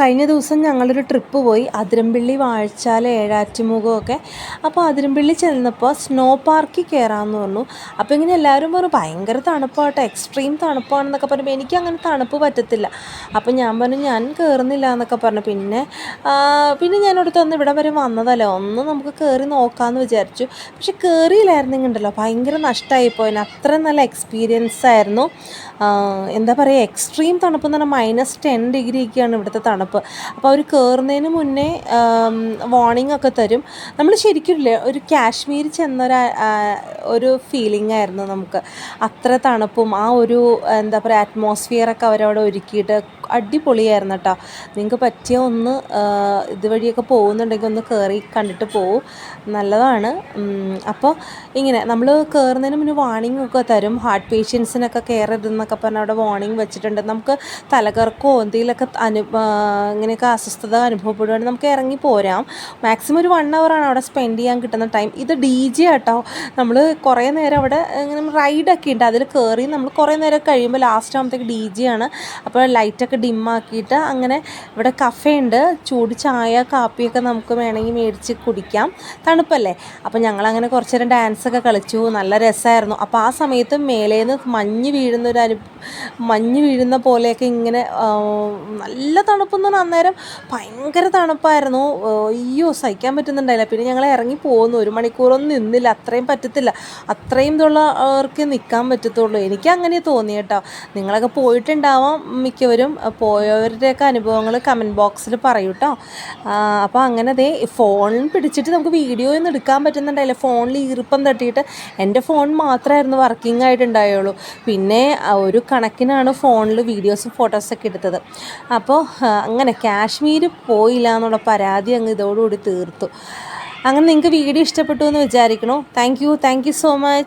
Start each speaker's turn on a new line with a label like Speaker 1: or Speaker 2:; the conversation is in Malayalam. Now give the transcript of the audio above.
Speaker 1: കഴിഞ്ഞ ദിവസം ഞങ്ങളൊരു ട്രിപ്പ് പോയി. അതിരമ്പിള്ളി വാഴച്ചാൽ ഏഴാറ്റുമുഖമൊക്കെ അപ്പോൾ അതിരമ്പിള്ളി ചെന്നപ്പോൾ സ്നോ പാർക്കിൽ കയറാമെന്ന് പറഞ്ഞു. അപ്പോൾ ഇങ്ങനെ എല്ലാവരും പറഞ്ഞു ഭയങ്കര തണുപ്പാട്ടോ എക്സ്ട്രീം തണുപ്പാണെന്നൊക്കെ പറഞ്ഞു. എനിക്ക് അങ്ങനെ തണുപ്പ് പറ്റത്തില്ല. അപ്പോൾ ഞാൻ പറഞ്ഞു ഞാൻ കയറുന്നില്ല എന്നൊക്കെ പറഞ്ഞു. പിന്നെ പിന്നെ ഞാനോട് തന്നെ ഇവിടെ വരെ വന്നതല്ലേ ഒന്ന് നമുക്ക് കയറി നോക്കാമെന്ന് വിചാരിച്ചു. പക്ഷെ കയറിയില്ലായിരുന്നെങ്കിൽ ഉണ്ടല്ലോ ഭയങ്കര നഷ്ടമായി പോയിന് അത്ര നല്ല എക്സ്പീരിയൻസ് ആയിരുന്നു. എന്താ പറയുക എക്സ്ട്രീം തണുപ്പ് എന്ന് പറഞ്ഞാൽ മൈനസ് ടെൻ ഡിഗ്രി ഒക്കെയാണ് ഇവിടുത്തെ തണുപ്പ്. അപ്പോൾ അവർ കയറുന്നതിന് മുന്നേ വാർണിംഗ് ഒക്കെ തരും. നമ്മൾ ശരിക്കും ഇല്ലേ ഒരു കാശ്മീർ ചെന്നൊരു ഒരു ഫീലിംഗ് ആയിരുന്നു നമുക്ക്. അത്ര തണുപ്പും ആ ഒരു എന്താ പറയുക അറ്റ്മോസ്ഫിയറൊക്കെ അവരവിടെ ഒരുക്കിയിട്ട് അടിപൊളിയായിരുന്നു കേട്ടോ നിങ്ങൾക്ക് പറ്റിയ ഒന്ന് ഇതുവഴിയൊക്കെ പോകുന്നുണ്ടെങ്കിൽ ഒന്ന് കയറി കണ്ടിട്ട് പോവും. നല്ലതാണ്. അപ്പോൾ ഇങ്ങനെ നമ്മൾ കയറുന്നതിന് മുന്നേ വാണിംഗ് ഒക്കെ തരും. ഹാർട്ട് പേഷ്യൻസിനൊക്കെ കയറരുതെന്നൊക്കെ പറഞ്ഞ് അവിടെ വാണിംഗ് വെച്ചിട്ടുണ്ട്. നമുക്ക് തലകറക്കോ എന്തെങ്കിലുമൊക്കെ അനു ഇങ്ങനെയൊക്കെ അസ്വസ്ഥത അനുഭവപ്പെടുകയാണെങ്കിൽ നമുക്ക് ഇറങ്ങി പോരാം. മാക്സിമം ഒരു വൺ ആണ് അവിടെ സ്പെൻഡ് ചെയ്യാൻ കിട്ടുന്ന ടൈം ഇത് ഡി ജെ ആട്ടോ. നമ്മൾ കുറേ നേരം അവിടെ ഇങ്ങനെ റൈഡൊക്കെ ഉണ്ട്. അതിൽ കയറി നമ്മൾ കുറേ നേരം കഴിയുമ്പോൾ ലാസ്റ്റ് ആകുമ്പോഴത്തേക്ക് ഡി ജെ ആണ്. അപ്പോൾ ലൈറ്റൊക്കെ ഡിമ്മാക്കിയിട്ട് അങ്ങനെ ഇവിടെ കഫേ ഉണ്ട് ചൂട് ചായ കാപ്പിയൊക്കെ നമുക്ക് വേണമെങ്കിൽ മേടിച്ച് കുടിക്കാം. തണുപ്പല്ലേ? അപ്പോൾ ഞങ്ങളങ്ങനെ കുറച്ച് നേരം ഡാൻസൊക്കെ കളിച്ചു. നല്ല രസമായിരുന്നു. അപ്പോൾ ആ സമയത്ത് മേലേന്ന് മഞ്ഞ് വീഴുന്ന ഒരു അനു മഞ്ഞ് വീഴുന്ന പോലെയൊക്കെ ഇങ്ങനെ നല്ല തണുപ്പെന്ന് പറഞ്ഞാൽ അന്നേരം ഭയങ്കര തണുപ്പായിരുന്നു. അയ്യോ സഹിക്കാൻ പറ്റുന്നുണ്ടായില്ല. പിന്നെ ഞങ്ങൾ ഇറങ്ങി പോകുന്നു ഒരു മണിക്കൂറൊന്നും നിന്നില്ല. അത്രയും പറ്റത്തില്ല. അത്രയും ഇതുള്ളവർക്ക് നിൽക്കാൻ പറ്റത്തുള്ളൂ. എനിക്ക് അങ്ങനെ തോന്നി കേട്ടോ നിങ്ങളൊക്കെ പോയിട്ടുണ്ടാവാം മിക്കവരും. പോയവരുടെയൊക്കെ അനുഭവങ്ങൾ കമന്റ് ബോക്സിൽ പറയൂ കേട്ടോ അപ്പോൾ അങ്ങനെ ദേ ഫോണിൽ പിടിച്ചിട്ട് നമുക്ക് വീഡിയോ ഒന്നും എടുക്കാൻ പറ്റുന്നുണ്ടായില്ല. ഫോണിൽ ഈർപ്പം തട്ടിയിട്ട് എന്റെ ഫോൺ മാത്രമായിരുന്നു വർക്കിംഗ് ആയിട്ടുണ്ടായുള്ളൂ. പിന്നെ ഒരു കണക്കിനാണ് ഫോണിൽ വീഡിയോസും ഫോട്ടോസൊക്കെ എടുത്തത്. അപ്പോൾ അങ്ങനെ കാശ്മീർ പോയില്ല എന്നുള്ള പരാതി അങ്ങ് ഇതോടുകൂടി തീർത്തു. അങ്ങനെ നിങ്ങൾക്ക് വീഡിയോ ഇഷ്ടപ്പെട്ടു എന്ന് വിചാരിക്കണോ? Thank you thank you so much